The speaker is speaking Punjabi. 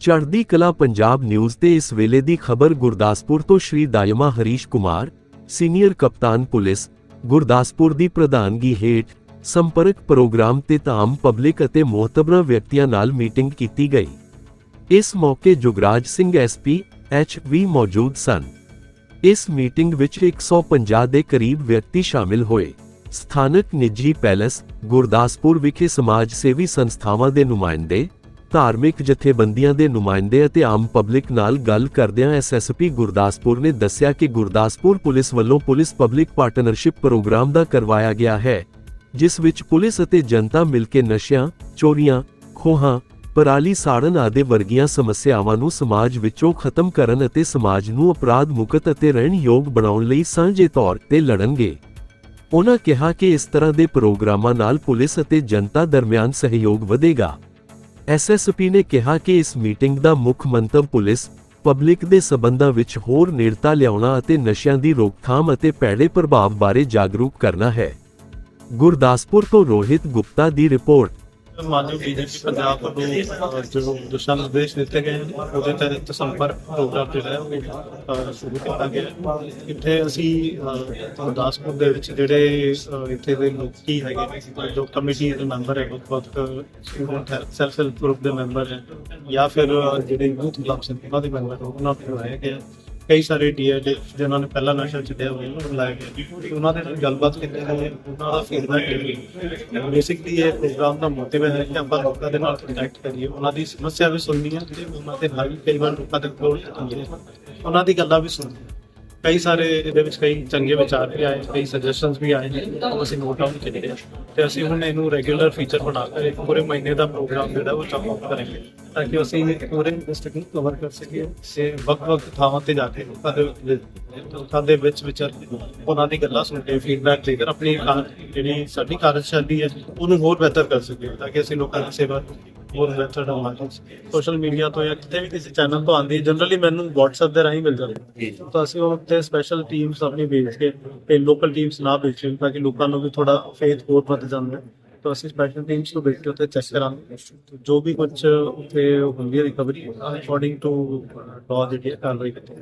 ਚੜ੍ਹਦੀ ਕਲਾ ਪੰਜਾਬ ਨਿਊਜ਼ ਤੇ ਇਸ ਵੇਲੇ ਦੀ ਖਬਰ ਗੁਰਦਾਸਪੁਰ ਤੋਂ ਸ਼੍ਰੀ ਦਾਇਮਾ ਹਰੀਸ਼ ਕੁਮਾਰ, ਸੀਨੀਅਰ ਕਪਤਾਨ ਪੁਲਿਸ, ਗੁਰਦਾਸਪੁਰ ਦੀ ਪ੍ਰਧਾਨਗੀ ਹੇਠ ਸੰਪਰਕ ਪ੍ਰੋਗਰਾਮ ਤੇ ਆਮ ਪਬਲਿਕ ਅਤੇ ਮੋਹਤਬਰਾਂ ਵਿਅਕਤੀਆਂ ਨਾਲ ਮੀਟਿੰਗ ਕੀਤੀ ਗਈ। ਇਸ ਮੌਕੇ Jugraj Singh SP H V ਮੌਜੂਦ ਸਨ। ਇਸ ਮੀਟਿੰਗ ਵਿੱਚ 150 ਦੇ ਕਰੀਬ ਵਿਅਕਤੀ ਸ਼ਾਮਿਲ ਹੋਏ। ਸਥਾਨਕ ਨਿੱਜੀ ਪੈਲਸ, ਗੁਰਦਾਸਪੁਰ ਵਿਖੇ ਸਮਾਜ ਸੇਵੀ ਸੰਸਥਾਵਾਂ ਦੇ ਨੁਮਾਇੰਦੇ ਧਾਰਮਿਕ ਜਥੇਬੰਦੀਆਂ ਦੇ ਨੁਮਾਇੰਦੇ ਅਤੇ ਆਮ ਪਬਲਿਕ ਨਾਲ ਗੱਲ ਕਰਦਿਆਂ ਐਸਐਸਪੀ ਗੁਰਦਾਸਪੁਰ ਨੇ ਦੱਸਿਆ ਕਿ ਗੁਰਦਾਸਪੁਰ ਪੁਲਿਸ ਵੱਲੋਂ ਪੁਲਿਸ ਪਬਲਿਕ ਪਾਰਟਨਰਸ਼ਿਪ ਪ੍ਰੋਗਰਾਮ ਦਾ ਕਰਵਾਇਆ ਗਿਆ ਹੈ, ਜਿਸ ਵਿੱਚ ਪੁਲਿਸ ਅਤੇ ਜਨਤਾ ਮਿਲ ਕੇ ਨਸ਼ਿਆਂ, ਚੋਰੀਆਂ, ਖੋਹਾਂ, ਪਰਾਲੀ ਸਾੜਨ ਆਦਿ ਵਰਗੀਆਂ ਸਮੱਸਿਆਵਾਂ ਨੂੰ ਸਮਾਜ ਵਿੱਚੋਂ ਖਤਮ ਕਰਨ ਅਤੇ ਸਮਾਜ ਨੂੰ ਅਪਰਾਧ ਮੁਕਤ ਅਤੇ ਰਹਿਣਯੋਗ ਬਣਾਉਣ ਲਈ ਸਾਂਝੇ ਤੌਰ ਤੇ ਲੜਨਗੇ। ਉਹਨਾਂ ਕਿਹਾ ਕਿ ਇਸ ਤਰ੍ਹਾਂ ਦੇ ਪ੍ਰੋਗਰਾਮਾਂ ਨਾਲ ਪੁਲਿਸ ਅਤੇ ਜਨਤਾ ਦਰਮਿਆਨ ਸਹਿਯੋਗ ਵਧੇਗਾ। ਐਸਐਸਪੀ ਨੇ ਕਿਹਾ ਕਿ ਇਸ ਮੀਟਿੰਗ ਦਾ ਮੁੱਖ ਮੰਤਵ ਪੁਲਿਸ, ਪਬਲਿਕ ਦੇ ਸਬੰਧਾਂ ਵਿੱਚ ਹੋਰ ਨੇੜਤਾ ਲਿਆਉਣਾ ਅਤੇ ਨਸ਼ਿਆਂ ਦੀ ਰੋਕਥਾਮ ਅਤੇ ਭੈੜੇ ਪ੍ਰਭਾਵ ਬਾਰੇ ਜਾਗਰੂਕ ਕਰਨਾ ਹੈ। ਗੁਰਦਾਸਪੁਰ ਤੋਂ ਰੋਹਿਤ ਗੁਪਤਾ ਦੀ ਰਿਪੋਰਟ। ਮਾਨਯੋਗ ਡੀਜੀਪੀ ਪੰਜਾਬ ਵੱਲੋਂ ਜੋ ਦਿਸ਼ਾ ਨਿਰਦੇਸ਼ ਦਿੱਤੇ ਗਏ ਨੇ ਉਹਦੇ ਤਹਿਤ ਸੰਪਰਕ ਪ੍ਰੋਗਰਾਮ ਜਿਹੜਾ ਹੈ ਉਹ ਅਹ, ਸ਼ੁਰੂ ਕੀਤਾ ਗਿਆ ਹੈ। ਇੱਥੇ ਅਸੀਂ ਅਹ, ਗੁਰਦਾਸਪੁਰ ਦੇ ਵਿੱਚ ਜਿਹੜੇ ਅਹ, ਇੱਥੇ ਦੇ ਲੋਕੀ ਹੈਗੇ ਨੇ ਜੋ ਕਮੇਟੀ ਦੇ ਮੈਂਬਰ ਹੈ ਵੱਖ ਸੈਲਫ ਹੈਲਪ ਗਰੁੱਪ ਦੇ ਮੈਂਬਰ ਹੈ ਜਾਂ ਫਿਰ ਜਿਹੜੇ ਯੂਥ ਕਲੱਬਸ ਨੇ ਉਹਨਾਂ ਦੇ ਮੈਂਬਰ ਉਹਨਾਂ ਨੂੰ ਬੁਲਾਇਆ ਗਿਆ ਕਈ ਸਾਰੇ ਡੀਐਡ ਜਿਨ੍ਹਾਂ ਨੇ ਪਹਿਲਾਂ ਨਸ਼ਾ ਛੱਡਿਆ ਹੋਇਆ ਉਹਨਾਂ ਨੂੰ ਬੁਲਾਇਆ ਗਿਆ ਉਹਨਾਂ ਦੇ ਨਾਲ ਗੱਲਬਾਤ ਕੀਤੀ ਗਈ ਉਹਨਾਂ ਦਾ ਫੀਡਬੈਕ ਬੇਸਿਕਲੀ ਇਹ ਪ੍ਰੋਗਰਾਮ ਦਾ ਮੋਟਿਵ ਹੈ ਕਿ ਆਪਾਂ ਲੋਕਾਂ ਦੇ ਨਾਲ ਕੰਟੈਕਟ ਕਰੀਏ। ਉਹਨਾਂ ਦੀ ਸਮੱਸਿਆ ਵੀ ਸੁਣਨੀ ਹੈ ਤੇ ਉਹਨਾਂ ਦੇ ਹੱਲ ਕਈ ਵਾਰ ਲੋਕਾਂ ਦੇ ਕੋਲ ਉਹਨਾਂ ਦੀ ਗੱਲਾਂ ਵੀ ਸੁਣਨੀ ਕਈ ਸਾਰੇ ਇਹਦੇ ਵਿੱਚ ਕਈ ਚੰਗੇ ਵਿਚਾਰ ਵੀ ਆਏ, ਕਈ ਸੁਜੈਸ਼ਨਸ ਵੀ ਆਏ ਉਹ ਅਸੀਂ ਨੋਟ ਡਾਊਨ ਕੀਤੇ ਆ। ਤੇ ਅਸੀਂ ਹੁਣ ਇਹਨੂੰ ਰੈਗੂਲਰ ਫੀਚਰ ਬਣਾ ਕੇ ਇੱਕ ਪੂਰੇ ਮਹੀਨੇ ਦਾ ਪ੍ਰੋਗਰਾਮ ਜਿਹੜਾ ਉਹ ਚਾਲੂ ਕਰਾਂਗੇ, ਤਾਂ ਕਿ ਅਸੀਂ ਪੂਰੇ ਡਿਸਟ੍ਰਿਕਟ ਨੂੰ ਕਵਰ ਕਰ ਸਕੀਏ ਸੇ ਵੱਖ-ਵੱਖ ਥਾਵਾਂ ਤੇ ਜਾ ਕੇ ਲੋਕਾਂ ਦੇ ਲੋਕਾਂ ਦੇ ਵਿੱਚ ਵਿਚਰ ਉਹਨਾਂ ਦੀ ਗੱਲਾਂ ਸੁਣ ਕੇ ਫੀਡਬੈਕ ਲੈ ਕੇ ਆਪਣੀ ਜਿਹੜੀ ਸਾਡੀ ਕਾਰਜਸ਼ੈਲੀ ਹੈ ਉਹਨੂੰ ਹੋਰ ਬਿਹਤਰ ਕਰ ਸਕੀਏ ਤਾਂ ਕਿ ਅਸੀਂ ਲੋਕਾਂ ਦੀ ਸੇਵਾ ਹੋਰ ਬਿਹਤਰ ਢੰਗ ਸੋਸ਼ਲ ਮੀਡੀਆ ਤੋਂ ਜਾਂ ਕਿਤੇ ਵੀ ਕਿਸੇ ਚੈਨਲ ਤੋਂ ਆਉਂਦੀ ਜਨਰਲੀ ਮੈਨੂੰ WhatsApp ਦੇ ਰਾਹੀਂ ਮਿਲ ਜਾਂਦੀ ਤਾਂ ਅਸੀਂ ਉਹ ਉੱਤੇ ਸਪੈਸ਼ਲ ਟੀਮਸ ਆਪਣੀ ਭੇਜ ਕੇ ਤੇ ਲੋਕਲ ਟੀਮਸ ਨਾ ਭੇਜੀਏ ਤਾਂ ਕਿ ਲੋਕਾਂ ਨੂੰ ਵੀ ਥੋੜਾ ਫੇਥ ਹੋਰ ਵੱਧ ਜਾਂਦਾ ਤਾਂ ਅਸੀਂ ਸਪੈਸ਼ਲ ਟੀਮਸ ਨੂੰ ਭੇਜ ਕੇ ਉੱਤੇ ਚੈੱਕ ਕਰਾਂਗੇ। ਤੇ ਜੋ ਵੀ ਕੁਝ ਉੱਥੇ ਹੁੰਦੀ ਹੈ ਰਿਕਵਰੀ ਅਕੋਰਡਿੰਗ ਟੂ ਲਾਅ ਜਿਹੜੀ ਹੈ ਕਾਰਵਾਈ ਕੀਤੀ